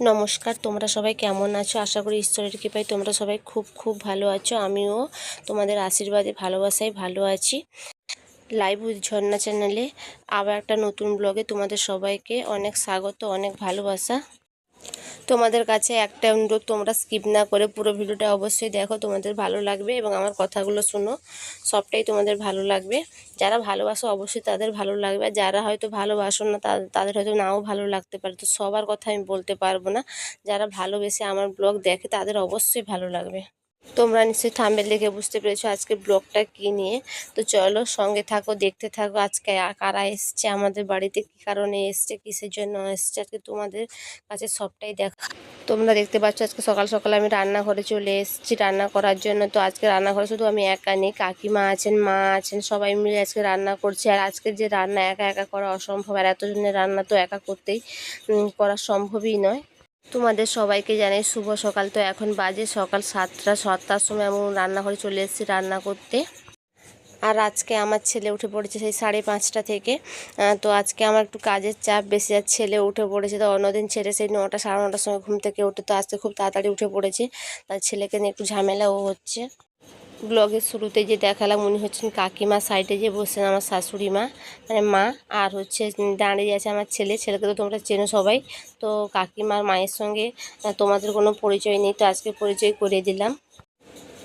নমস্কার, তোমরা সবাই কেমন আছো? আশা করি ঈশ্বরের কৃপায় তোমরা সবাই খুব খুব ভালো আছো। আমিও তোমাদের আশীর্বাদে ভালোবাসায় ভালো আছি। লাইভ উইথ ঝর্ণা চ্যানেলে আবার একটা নতুন ব্লগে তোমাদের সবাইকে অনেক স্বাগত, অনেক ভালোবাসা। তোমাদের কাছে একটা অনুরোধ, তোমরা স্কিপ না করে পুরো ভিডিওটা অবশ্যই দেখো, তোমাদের ভালো লাগবে এবং আমার কথাগুলো শুনো, সবটাই তোমাদের ভালো লাগবে। যারা ভালোবাসো অবশ্যই তাদের ভালো লাগবে যারা হয়তো ভালোবাসো না তাদের হয়তো নাও ভালো লাগতে পারে, তো সবার কথা আমি বলতে পারব না। যারা ভালোবেসে আমার ব্লগ দেখে তাদের অবশ্যই ভালো লাগবে। তোমরা নিশ্চয়ই থাম্বেল দেখে বুঝতে পেরেছ আজকে ব্লগটা কী নিয়ে। তো চলো সঙ্গে থাকো, দেখতে থাকো আজকে কারা এসছে, আমাদের বাড়িতে কী কারণে এসছে, কিসের জন্য এসছে, আজকে তোমাদের কাছে সবটাই দেখা। তোমরা দেখতে পাচ্ছ আজকে সকাল সকাল আমি রান্নাঘরে চলে এসেছি রান্না করার জন্য। তো আজকে রান্নাঘরে শুধু আমি একা নেই, কাকিমা আছেন, মা আছেন, সবাই মিলে আজকে রান্না করছি। আর আজকে যে রান্না একা একা করা অসম্ভব, আর এতজনের রান্না তো একা করতেই করা সম্ভবই নয়। তোমাদের সবাইকে জানাই শুভ সকাল। তো এখন বাজে সকাল সাতটা, সাতটার সময় আমি রান্নাঘরে চলে এসেছি রান্না করতে। আর আজকে আমার ছেলে উঠে পড়েছে সেই সাড়ে পাঁচটা থেকে। তো আজকে আমার একটু কাজের চাপ বেশি, আর ছেলে উঠে পড়েছে তো অন্যদিন ছেড়ে সেই নটা, সাড়ে নটার সময় ঘুম থেকে উঠে তো আজকে খুব তাড়াতাড়ি উঠে পড়েছে। তার ছেলেকে নিয়ে একটু ঝামেলাও হচ্ছে। ব্লগের শুরুতে যে দেখালাম, উনি হচ্ছেন কাকিমা সাইডে যে বসছেন আমার শাশুড়ি মা মানে মা, আর হচ্ছে দাঁড়িয়ে আছে আমার ছেলে। ছেলেকে তো তোমরা চেনো সবাই। তো কাকিমার মায়ের সঙ্গে তোমাদের কোনো পরিচয় নেই, তো আজকে পরিচয় করে দিলাম।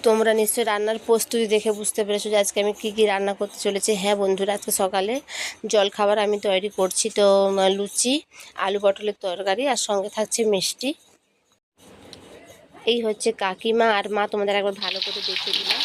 তোমরা নিশ্চয়ই রান্নার প্রস্তুতি দেখে বুঝতে পেরেছ যে আজকে আমি কী কী রান্না করতে চলেছি। হ্যাঁ বন্ধুরা, আজকে সকালে জলখাবার আমি তৈরি করছি। তো লুচি, আলু পটলের তরকারি, আর সঙ্গে থাকছে মিষ্টি। এই হচ্ছে কাকিমা আর মা তোমাদের একবার ভালো করে দেখে দিলাম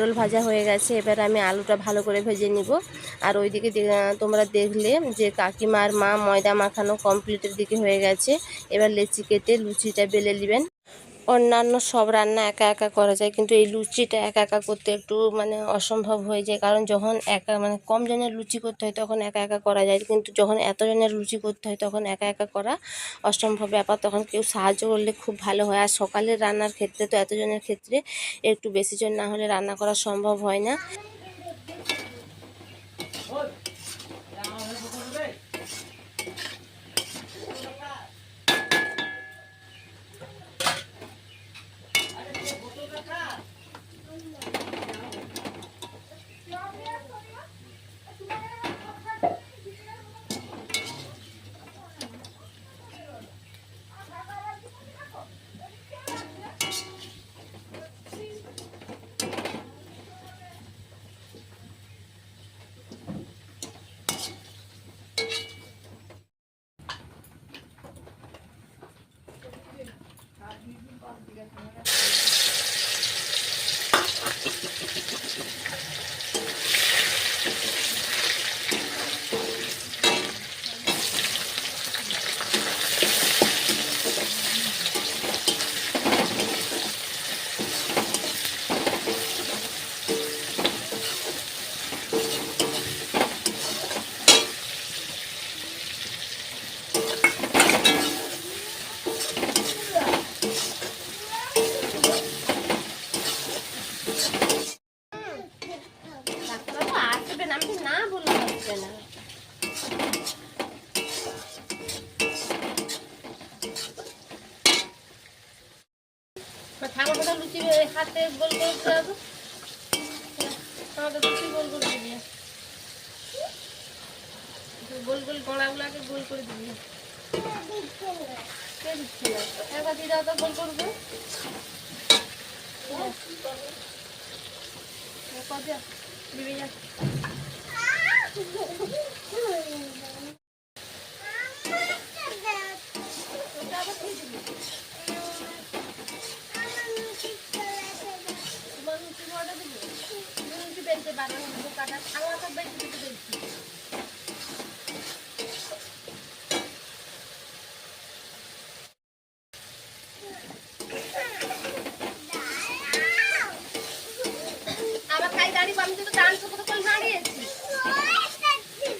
পটল ভাজা হয়ে গেছে, এবার আমি আলুটা ভালো করে ভেজে নিব। আর ওইদিকে তোমরা দেখলে যে কাকিমার মা ময়দা মাখানো কমপ্লিটের দিকে হয়ে গেছে। এবার লেচি কেটে লুচিটা বেলে নেবেন। অন্যান্য সব রান্না একা একা করা যায়, কিন্তু এই লুচিটা একা একা করতে একটু মানে অসম্ভব হয়ে যায়। কারণ যখন একা মানে কম জনের লুচি করতে হয় তখন একা একা করা যায়, কিন্তু যখন এত জনের লুচি করতে হয় তখন একা একা করা অসম্ভব ব্যাপার। তখন কেউ সাহায্য করলে খুব ভালো হয়। আর সকালের রান্নার ক্ষেত্রে তো এতজনের ক্ষেত্রে একটু বেশি জন না হলে রান্না করা সম্ভব হয় না। ওই হাতে গোল করে গোল করে দিবি গোল গোল গড়াগুলাকে গোল করে দিবি কে দিচ্ছে একবার দিয়ে তো গোল করবে দিবি যা ওটা আবার দিয়ে দিবি তোমার রুটি অর্ডার দিবি তুমি রুটি বেলতে পারো না কাটা আমার সব বেলতে দিতে বেলছি আমার খাই দাঁড়িয়ে আমি তো ডান্স করে করে দাঁড়িয়েছি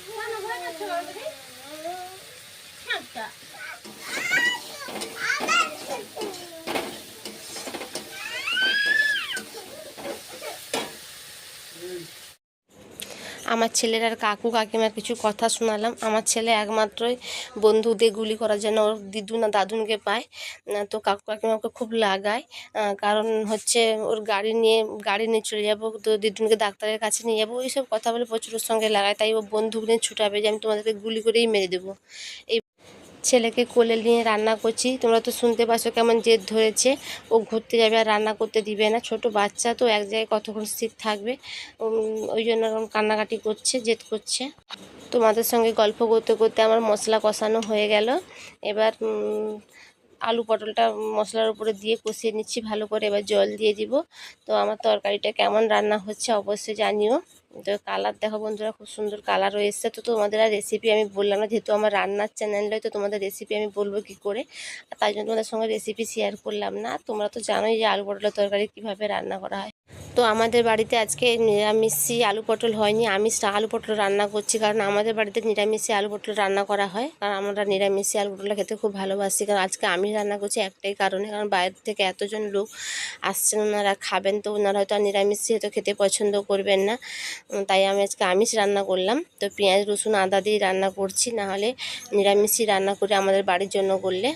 কেন ভয় পাচ্ছ না আমাকে? আচ্ছা আমার ছেলের আর কাকু কাকিমার কিছু কথা শোনালাম। আমার ছেলে একমাত্রই বন্ধুদের গুলি করার জন্য ওর দিদু না দাদুনকে পায়। তো কাকু কাকিমাকে খুব লাগায়। কারণ হচ্ছে ওর গাড়ি নিয়ে গাড়ি নিয়ে চলে যাব, তো দিদুনকে ডাক্তারের কাছে নিয়ে যাব। এইসব কথা বলে প্রচুর সঙ্গে লাগায়। তাই ও নিয়ে ছুটাবে যে আমি তোমাদেরকে গুলি করেই মেরে দেবো। এই ছেলেকে কোলে নিয়ে রান্না করছি। তোমরা তো শুনতে পাচ্ছ কেমন জেদ ধরেছে। ও ঘুরতে যাবে আর রান্না করতে দিবে না। ছোট বাচ্চা তো এক জায়গায় কতক্ষণ স্থির থাকবে? ওই জন্য কান্নাকাটি করছে, জেদ করছে। তোমাদের সঙ্গে গল্প করতে করতে আমার মশলা কষানো হয়ে গেল। এবার আলু পটলটা মশলার উপরে দিয়ে কষিয়ে নিচ্ছি। ভালো করে এবার জল দিয়ে দিব। তো আমার তরকারিটা কেমন রান্না হচ্ছে অবশ্যই জানিও। তো কালার দেখো বন্ধুরা, খুব সুন্দর কালার রয়েছে তো তোমাদের আর রেসিপি আমি বললাম না, যেহেতু আমার রান্নার চ্যানেল তো তোমাদের রেসিপি আমি বলব কি করে? আর তাই জন্য তোমাদের সঙ্গে রেসিপি শেয়ার করলাম না। তোমরা তো জানোই যে আলু পটলের তরকারি কীভাবে রান্না করা হয়। তো আমাদের বাড়িতে আজকে নিরামিষি আলু পটল হয়নি আমি আলু পটল রান্না করছি কারণ আমাদের বাড়িতে নিরামিষি আলু পটল রান্না করা হয়। কারণ আমরা নিরামিষি আলু পটলটা খেতে খুব ভালোবাসি, কারণ আজকে আমি রান্না করছি একটাই কারণে, কারণ বাইরে থেকে এতজন লোক আসছেন, ওনারা খাবেন তো, ওনারা হয়তো আর নিরামিষি হয়তো খেতে পছন্দ করবেন না। তাই আমি আজকে আমিষ রান্না করলাম। তো পেঁয়াজ, রসুন, আদা দিয়ে রান্না করছি, না হলে নিরামিষই রান্না করে আমাদের বাড়ির জন্য করলে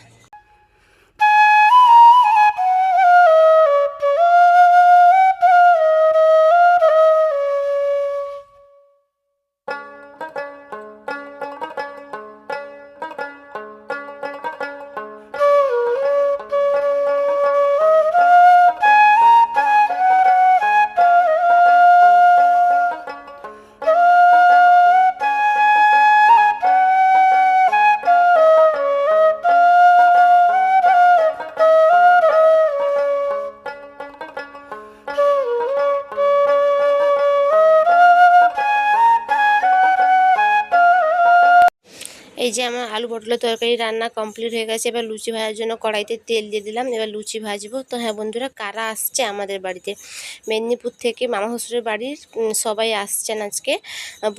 এই যে আমার আলু পটলের তরকারি রান্না কমপ্লিট হয়ে গেছে, এবার লুচি ভাজার জন্য কড়াইতে তেল দিয়ে দিলাম, এবার লুচি ভাজবো। তো হ্যাঁ বন্ধুরা, কারা আসছে আমাদের বাড়িতে? মেদিনীপুর থেকে মামা শ্বশুরের বাড়ির সবাই আসছেন আজকে।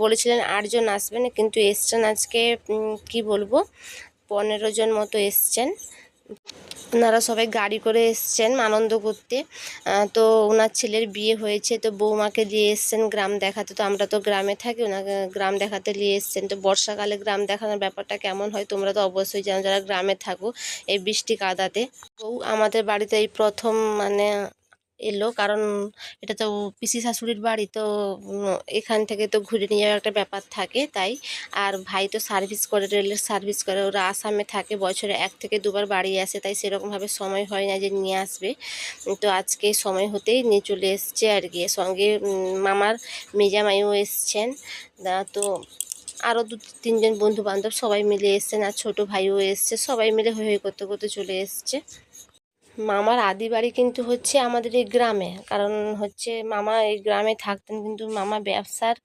বলেছিলেন আটজন আসবেন, কিন্তু এসছেন আজকে কি বলব? পনেরো জন মতো এসছেন। ওনারা সবাই গাড়ি করে এসছেন আনন্দ করতে। তো ওনার ছেলের বিয়ে হয়েছে, তো বৌমাকে দিয়ে এসছেন গ্রাম দেখাতে। তো আমরা তো গ্রামে থাকি, ওনাকে গ্রাম দেখাতে নিয়ে এসছেন। তো বর্ষাকালে গ্রাম দেখানোর ব্যাপারটা কেমন হয় তোমরা তো অবশ্যই জানো, যারা গ্রামে থাকো এই বৃষ্টি কাদাতে বউ আমাদের বাড়িতে এই প্রথম মানে এলো। কারণ এটা তো পিসি শাশুড়ির বাড়ি, তো এখান থেকে তো ঘুরে নিয়ে যাওয়ার একটা ব্যাপার থাকে তাই। আর ভাই তো সার্ভিস করে, রেলের সার্ভিস করে, ওরা আসামে থাকে, বছরে এক থেকে দুবার বাড়ি আসে, তাই সেরকমভাবে সময় হয় না যে নিয়ে আসবে। তো আজকে সময় হতেই নিয়ে চলে এসছে আর কি। সঙ্গে মামার মেজামাইও এসছেন। তো আরও দু তিনজন বন্ধু বান্ধব সবাই মিলে এসছেন, আর ছোটো ভাইও এসছে। সবাই মিলে হয়ে হয়ে করতে করতে চলে এসছে। মামার আদি বাড়ি কিন্তু হচ্ছে আমাদের এই গ্রামে। কারণ হচ্ছে মামা এই গ্রামে থাকতেন কিন্তু মামা ব্যবসার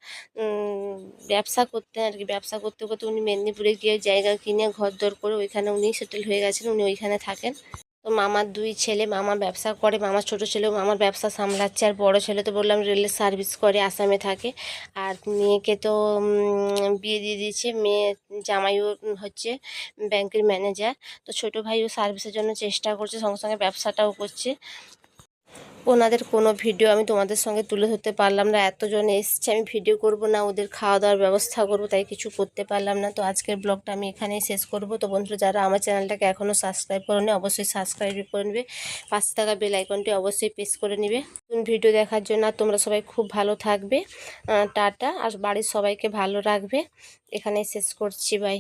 ব্যবসা করতেন আর কি। ব্যবসা করতে করতে উনি মেদিনীপুরে গিয়ে জায়গা কিনে ঘর দর করে ওইখানে উনি সেটেল হয়ে গেছেন, উনি ওইখানে থাকেন। তো মামার দুই ছেলে, মামা ব্যবসা করে, মামার ছোট ছেলেও মামার ব্যবসা সামলাচ্ছে। আর বড় ছেলে তো বললাম রেলের সার্ভিস করে, আসামে থাকে। আর মেয়েকে তো বিয়ে দিয়ে দিয়েছে। মেয়ে জামাইও হচ্ছে ব্যাংকের ম্যানেজার। তো ছোটো ভাইও সার্ভিসের জন্য চেষ্টা করছে, সঙ্গে সঙ্গে ব্যবসাটাও করছে। ওনাদের কোনো ভিডিও আমি তোমাদের সঙ্গে তুলে ধরতে পারলাম না। এতজন এসছে, আমি ভিডিও করব না, ওদের খাওয়া দাওয়ার ব্যবস্থা করব, তাই কিছু করতে পারলাম না। তো আজকের ব্লগটা আমি এখানেই শেষ করব। তো বন্ধুরা, যারা আমার চ্যানেলটাকে এখনও সাবস্ক্রাইব করে নেবে অবশ্যই সাবস্ক্রাইব করে নেবে। পাশে থাকা বেল আইকনটি অবশ্যই প্রেস করে নেবে। নতুন ভিডিও দেখার জন্য তোমরা সবাই খুব ভালো থাকবে। টাটা, আর বাড়ির সবাইকে ভালো রাখবে। এখানেই শেষ করছি বাই